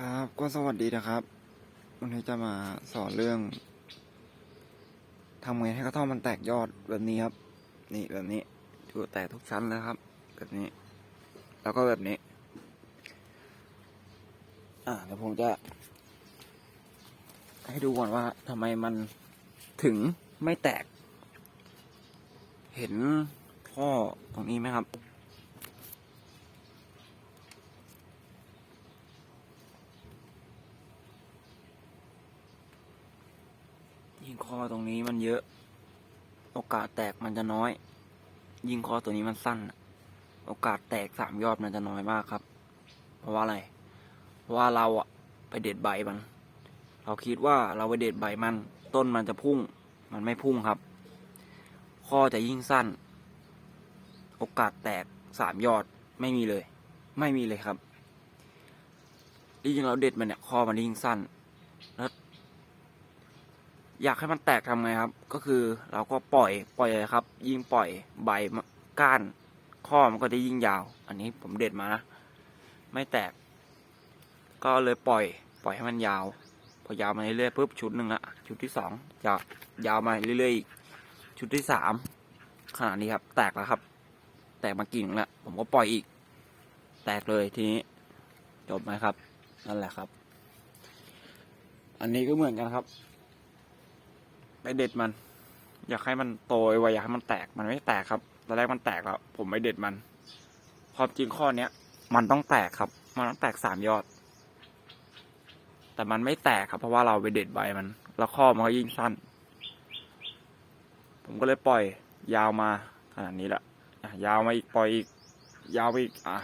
ครับก็สวัสดีนะครับ วันนี้จะมาสอนเรื่องทำไงให้กระท่อมมันแตกยอดแบบนี้ครับ นี่แบบนี้ถือแตกทุกชั้นเลยครับ แบบนี้ แล้วก็แบบนี้ อ่าเดี๋ยวผมจะ ให้ดูก่อนว่าทำไมมันถึงไม่แตก เห็นข้อตรงนี้ไหมครับ ยิงคอตรงนี้มันเยอะ โอกาสแตกมันจะน้อย ยิ่งคอตัวนี้มันสั้น โอกาสแตกสามยอดมันจะน้อยมากครับ เพราะว่าอะไร เพราะว่าเราอะไปเด็ดใบมัน เราคิดว่าเราไปเด็ดใบมัน ต้นมันจะพุ่ง มันไม่พุ่งครับ ข้อจะยิ่งสั้น โอกาสแตกสามยอดไม่มีเลย ไม่มีเลยครับจริงเราเด็ดมันเนี่ยข้อมันยิ่งสั้นแล้ว อยากให้มันแตกทำไงครับ ก็คือเราก็ปล่อยปล่อยเลยครับ ยิ่งปล่อยใบก้านข้อมันก็จะยิ่งยาว อันนี้ผมเด็ดมานะไม่แตก ก็เลยปล่อย ปล่อยให้มันยาว พอยาวมาเรื่อยๆปุ๊บชุดหนึ่งละชุดที่สองจะยาวมาเรื่อยๆอีกชุดที่สามขนาดนี้ครับ แตกแล้วครับ แตกมากิ่งแล้วผมก็ปล่อยอีก แตกเลยทีนี้จบไหมครับ นั่นแหละครับ อันนี้ก็เหมือนกันครับ ไปเด็ดมัน อยากให้มันโตไวอยากให้มันแตกมันไม่แตกครับตอนแรกมันแตกแล้วผมไม่เด็ดมันความจริงข้อเนี้ยมันต้องแตกครับ มันต้องแตกสามยอด แต่มันไม่แตกครับ เพราะว่าเราไปเด็ดใบมัน แล้วข้อมันก็ยิ่งสั้น ผมก็เลยปล่อย ยาวมาขนาดนี้แหละอะยาวมาอีกปล่อยอีก ยาวไปอีกอะ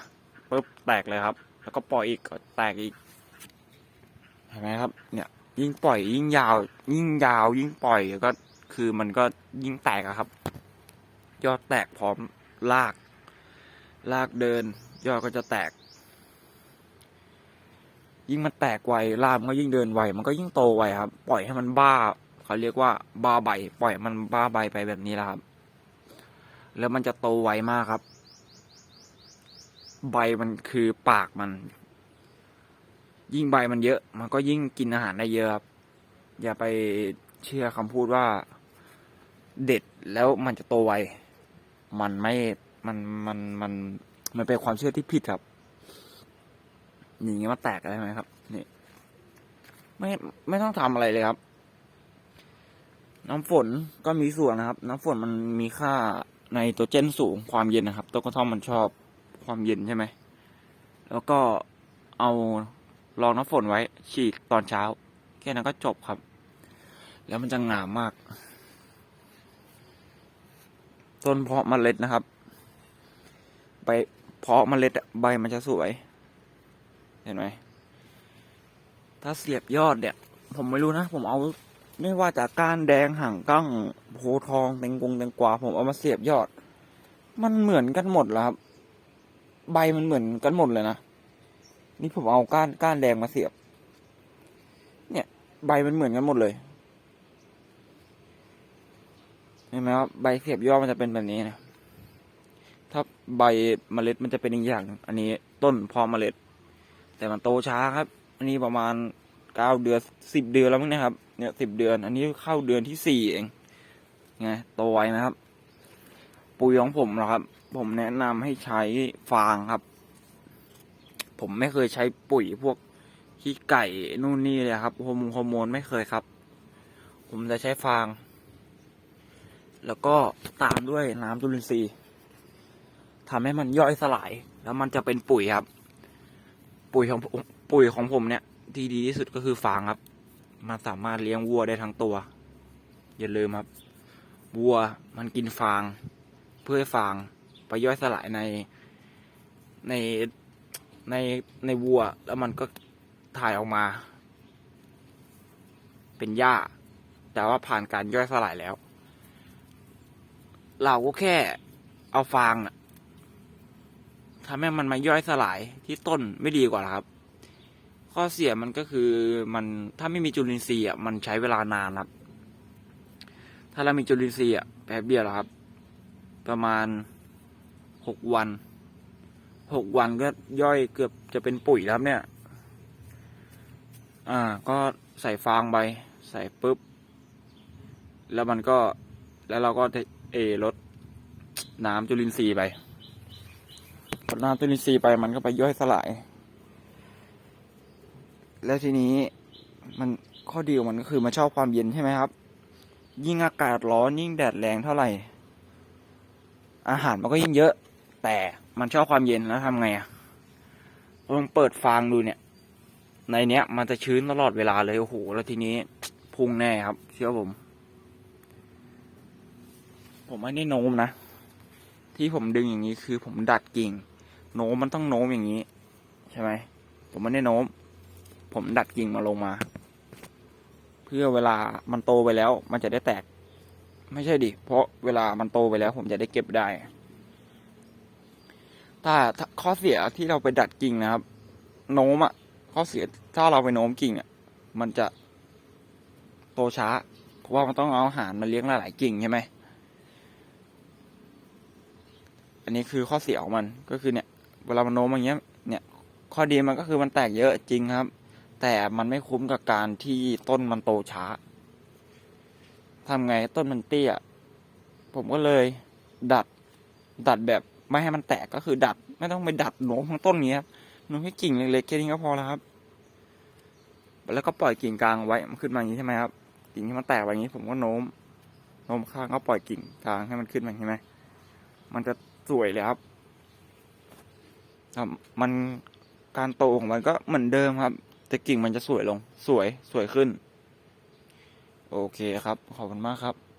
ปุ๊บแตกเลยครับ แล้วก็ปล่อยอีกก็แตกอีกเห็นไหมครับ เนี่ย ยิ่งปล่อยยิ่งยาว ยิ่งยาว ยิ่งปล่อยก็คือมันก็ยิ่งแตกอะครับ ยอดแตกพร้อมลาก ลากเดิน ยอดก็จะแตก ยิ่งมันแตกไวลากมันก็ยิ่งเดินไวมันก็ยิ่งโตไวครับ ปล่อยให้มันบ้าเขาเรียกว่าบ้าใบ ปล่อยมันบ้าใบไปแบบนี้แหละครับ แล้วมันจะโตไวมากครับ ใบมันคือปากมัน ยิ่งใบมันเยอะ มันก็ยิ่งกินอาหารได้เยอะครับ อย่าไปเชื่อคำพูดว่าเด็ดแล้วมันจะโตไว มันไม่ มัน มัน มัน มันเป็นความเชื่อที่ผิดครับอย่างเงี้ยมันแตกได้ไหมครับ นี่ ไม่ ไม่ต้องทำอะไรเลยครับ น้ำฝนก็มีส่วนนะครับ น้ำฝนมันมีค่าในตัวเจนสูงความเย็นนะครับตัวกระท่อมมันชอบความเย็นใช่ไหม แล้วก็เอา รองน้ำฝนไว้ ฉีดตอนเช้า แค่นั้นก็จบครับ แล้วมันจะงามมาก ต้นเพาะเมล็ดนะครับ ใบเพาะเมล็ดใบมันจะสวย เห็นไหมถ้าเสียบยอดเนี่ย ผมไม่รู้นะ ผมเอาไม่ว่าจากก้านแดงห่างกั้งโพทองแตงกงแตงกวาผมเอามาเสียบยอด มันเหมือนกันหมดแล้วครับ ใบมันเหมือนกันหมดเลยนะ นี่ผมเอาก้านก้านแดงมาเสียบ เนี่ย ใบมันเหมือนกันหมดเลยเห็นไหมครับใบเสียบยอดมันจะเป็นแบบนี้นะถ้าใบเมล็ดมันจะเป็นอีกอย่าง อันนี้ต้นเพอเมล็ด แต่มันโตช้าครับ อันนี้ประมาณเก้าเดือนสิบเดือนแล้วมั้งนะครับ เนี่ยสิบเดือน อันนี้เข้าเดือนที่สี่เองไงโตไวนะครับ ปุ๋ยของผมนะครับ ผมแนะนำให้ใช้ฟางครับ ผมไม่เคยใช้ปุ๋ยพวกขี้ไก่นู่นนี่เลยครับฮอร์โมนฮอร์โมนไม่เคยครับ ผมจะใช้ฟาง แล้วก็ตามด้วยน้ำจุลินทรีย์ทำให้มันย่อยสลาย แล้วมันจะเป็นปุ๋ยครับ ปุ๋ยของปุ๋ยของผมเนี่ย ที่ดีที่สุดก็คือฟางครับ มันสามารถเลี้ยงวัวได้ทั้งตัว อย่าลืมครับ วัวมันกินฟาง เพื่อฟางไปย่อยสลายในใน ในในวัว แล้วมันก็ถ่ายออกมา เป็นหญ้า แต่ว่าผ่านการย่อยสลายแล้ว เราก็แค่เอาฟางทำให้มันมาย่อยสลายที่ต้นไม่ดีกว่าครับ ข้อเสียมันก็คือมันถ้าไม่มีจุลินทรีย์อะมันใช้เวลานานครับ ถ้าเรามีจุลินทรีย์อะแป๊บเดียวเหรอครับ ประมาณหกวัน หกวันก็ย่อยเกือบจะเป็นปุ๋ยแล้วครับเนี่ย อ่า ก็ใส่ฟางไป ใส่ปุ๊บ แล้วมันก็ แล้วเราก็เอลดน้ำจุลินทรีย์ไปลดน้ำจุลินทรีย์ไปมันก็ไปย่อยสลาย แล้วทีนี้มันข้อดีของมันก็คือมันชอบความเย็นใช่ไหมครับ ยิ่งอากาศร้อนยิ่งแดดแรงเท่าไหร่ อาหารมันก็ยิ่งเยอะ แต่มันชอบความเย็นแล้วทำไงอะลองเปิดฟางดูเนี่ย ในเนี้ย มันจะชื้นตลอดเวลาเลยโอ้โหแล้วทีนี้พุ่งแน่ครับ เชื่อผม ผมไม่ได้โน้มนะ ที่ผมดึงอย่างนี้คือผมดัดกิ่ง โน้มมันต้องโน้มอย่างนี้ ใช่ไหมผมไม่ได้โน้ม ผมดัดกิ่งมาลงมา เพื่อเวลามันโตไปแล้ว มันจะได้แตก ไม่ใช่ดิเพราะเวลามันโตไปแล้ว ผมจะได้เก็บได้ ถ้าข้อเสียที่เราไปดัดกิ่งนะครับ โน้มอะข้อเสียถ้าเราไปโน้มกิ่งอะมันจะโตช้า เพราะว่ามันต้องเอาอาหารมาเลี้ยงหลายๆกิ่งใช่ไหมอันนี้คือข้อเสียของมันก็คือเนี่ย เวลามันโน้มอย่างเงี้ย เนี่ยข้อดีมันก็คือมันแตกเยอะจริงครับ แต่มันไม่คุ้มกับการที่ต้นมันโตช้าทำไงต้นมันเตี้ย ผมก็เลยดัดดัดแบบ ไม่ให้มันแตกก็คือดัด ไม่ต้องไปดัดโน้มทั้งต้นนี้ครับโน้มแค่กิ่งเล็กๆแค่นี้ก็พอแล้วครับ แล้วก็ปล่อยกิ่งกลางไว้มันขึ้นมาอย่างนี้ใช่ไหมครับกิ่งที่มันแตกไปอย่างนี้ผมก็โน้มโน้มข้างก็ปล่อยกิ่งกลางให้มันขึ้นมาใช่ไหมมันจะสวยเลยครับครับมันการโตของมันก็เหมือนเดิมครับ แต่กิ่งมันจะสวยลง สวยสวยขึ้น โอเคครับ ขอบคุณมากครับ